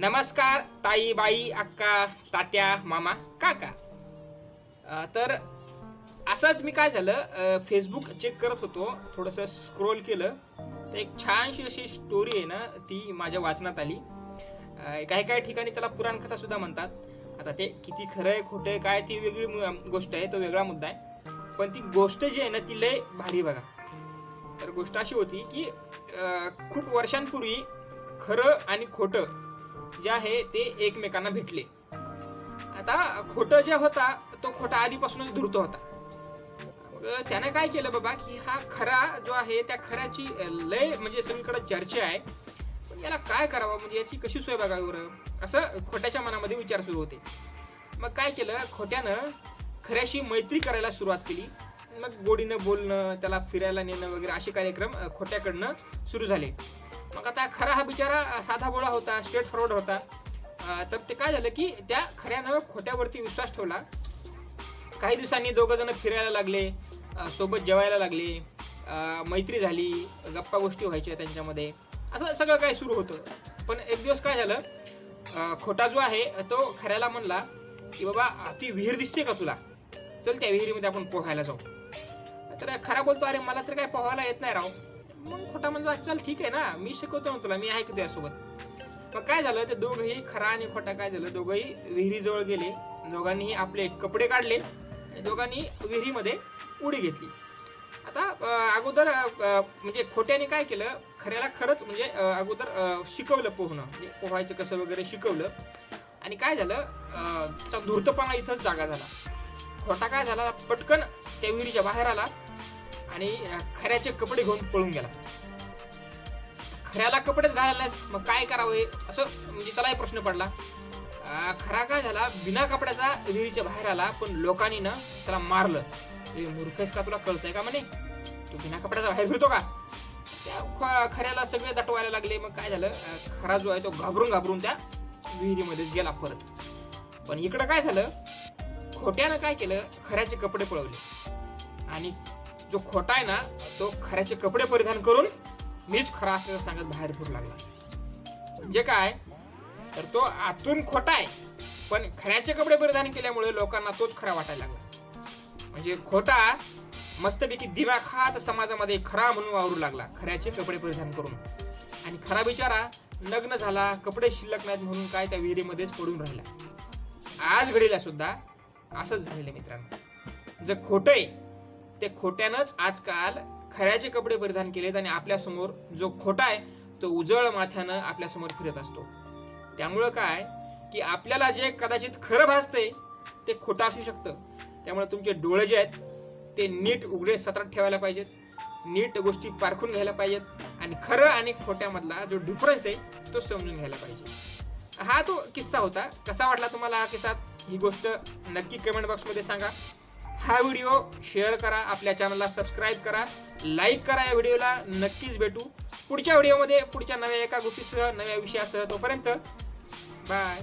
नमस्कार ताई बाई अक्का तात्या मामा काका. तर असंच मी काय झालं फेसबुक चेक करत होतो थोडंसं स्क्रोल केलं. तर एक छानशी अशी स्टोरी आहे ना ती माझ्या वाचनात आली. काही काही ठिकाणी त्याला पुराणकथा सुद्धा म्हणतात. आता ते किती खरं आहे खोटं आहे काय ती वेगळी गोष्ट आहे तो वेगळा मुद्दा आहे. पण ती गोष्ट जी आहे ना ती लय भारी बघा. तर गोष्ट अशी होती की खूप वर्षांपूर्वी खरं आणि खोटं जे आहे ते एकमेकांना भेटले. आता खोटं जे होता तो खोटा आधीपासूनच धुरतो होता. मग त्याने काय केलं बाबा की हा खरा जो आहे त्या खऱ्याची लय म्हणजे सगळीकडे चर्चा आहे. पण याला काय करावं? म्हणजे याची कशी सोय बघावी बरं? असं खोट्याच्या मनामध्ये विचार सुरू होते. मग काय केलं? खोट्यानं खऱ्याशी मैत्री करायला सुरुवात केली. मग गोडीनं बोलणं त्याला फिरायला नेणं वगैरे असे कार्यक्रम खोट्याकडनं सुरू झाले. मग आता खरा हा बिचारा साधा बोळा होता स्ट्रेट फॉरवर्ड होता. तर ते काय झालं की त्या खऱ्यानं खोट्यावरती विश्वास ठेवला. काही दिवसांनी दोघं जण फिरायला लागले सोबत जेवायला लागले मैत्री झाली गप्पा गोष्टी व्हायच्या त्यांच्यामध्ये. असं सगळं काय सुरू होतं. पण एक दिवस काय झालं खोटा जो आहे तो खऱ्याला म्हणला की बाबा ती विहीर दिसते का तुला? चल त्या विहिरीमध्ये आपण पोहायला जाऊ. तर खरा बोलतो अरे मला तर काय पोहायला येत नाही राव. मग खोटा म्हणला चल ठीक आहे ना मी शिकवतो ना तुला मी आहे की तुझ्यासोबत मग काय झालं ते दोघंही खरा आणि खोटा काय झालं दोघंही विहिरीजवळ गेले दोघांनीही आपले कपडे काढले आणि दोघांनी विहिरीमध्ये उडी घेतली. आता अगोदर म्हणजे खोट्याने काय केलं खऱ्याला खरंच म्हणजे अगोदर शिकवलं पोहणं म्हणजे पोहायचं कसं वगैरे शिकवलं. आणि काय झालं त्याचा धूर्तपणा इथंच जागा झाला. खोटा काय झाला पटकन त्या विहिरीच्या बाहेर आला आणि खऱ्याचे कपडे घेऊन पळून गेला. खऱ्याला कपडेच घालायला मग काय करावे असं म्हणजे त्यालाही प्रश्न पडला. खरा काय झाला बिना कपड्याचा विहिरीच्या बाहेर आला पण लोकांनी ना त्याला मारलं. ए, मूर्खेस का तुला कळतंय का म्हणे? तू बिना कपड्याचा बाहेर फिरतो का? त्या खऱ्याला सगळे दटवायला लागले. मग काय झालं? खरा जो आहे तो घाबरून घाबरून त्या विहिरीमध्ये गेला परत. पण इकडं काय झालं? खोट्यानं काय केलं? खऱ्याचे कपडे पळवले. आणि जो खोटा आहे ना तो खऱ्याचे कपडे परिधान करून मीच खरा असल्याचं सांगत बाहेर फिरू लागला. म्हणजे काय? तर तो आतून खोटा आहे पण खऱ्याचे कपडे परिधान केल्यामुळे लोकांना तोच खरा वाटायला लागला. म्हणजे खोटा मस्तपैकी दिवाखात समाजामध्ये खरा म्हणून वावरू लागला खऱ्याचे कपडे परिधान करून. आणि खरा बिचारा लग्न झाला कपडे शिल्लक नाहीत म्हणून काय त्या विहिरीमध्येच पडून राहिला. आज घडीला सुद्धा असंच झालेलं आहे मित्रांनो. जर खोटं आहे ते खोट्यानंच आजकाल खऱ्याचे कपडे परिधान केलेत आणि आपल्यासमोर जो खोटा आहे तो उजळ माथ्यानं आपल्यासमोर फिरत असतो. त्यामुळं काय? की आपल्याला जे कदाचित खरं भासतंय ते खोटं असू शकतं. त्यामुळे तुमचे डोळे जे आहेत ते नीट उघडे सत्रात ठेवायला पाहिजेत. नीट गोष्टी पारखून घ्यायला पाहिजेत. आणि खरं आणि खोट्यामधला जो डिफरन्स आहे तो समजून घ्यायला पाहिजे. हा तो किस्सा होता. कसा वाटला तुम्हाला हा किस्सा? ही गोष्ट नक्की कमेंट बॉक्समध्ये सांगा. हा व्हिडिओ शेअर करा आपल्या चॅनलला सबस्क्राईब करा लाईक करा या व्हिडिओला नक्कीच भेटू. पुढच्या व्हिडिओमध्ये पुढच्या नव्या एका गोष्टीसह नव्या विषयासह तोपर्यंत बाय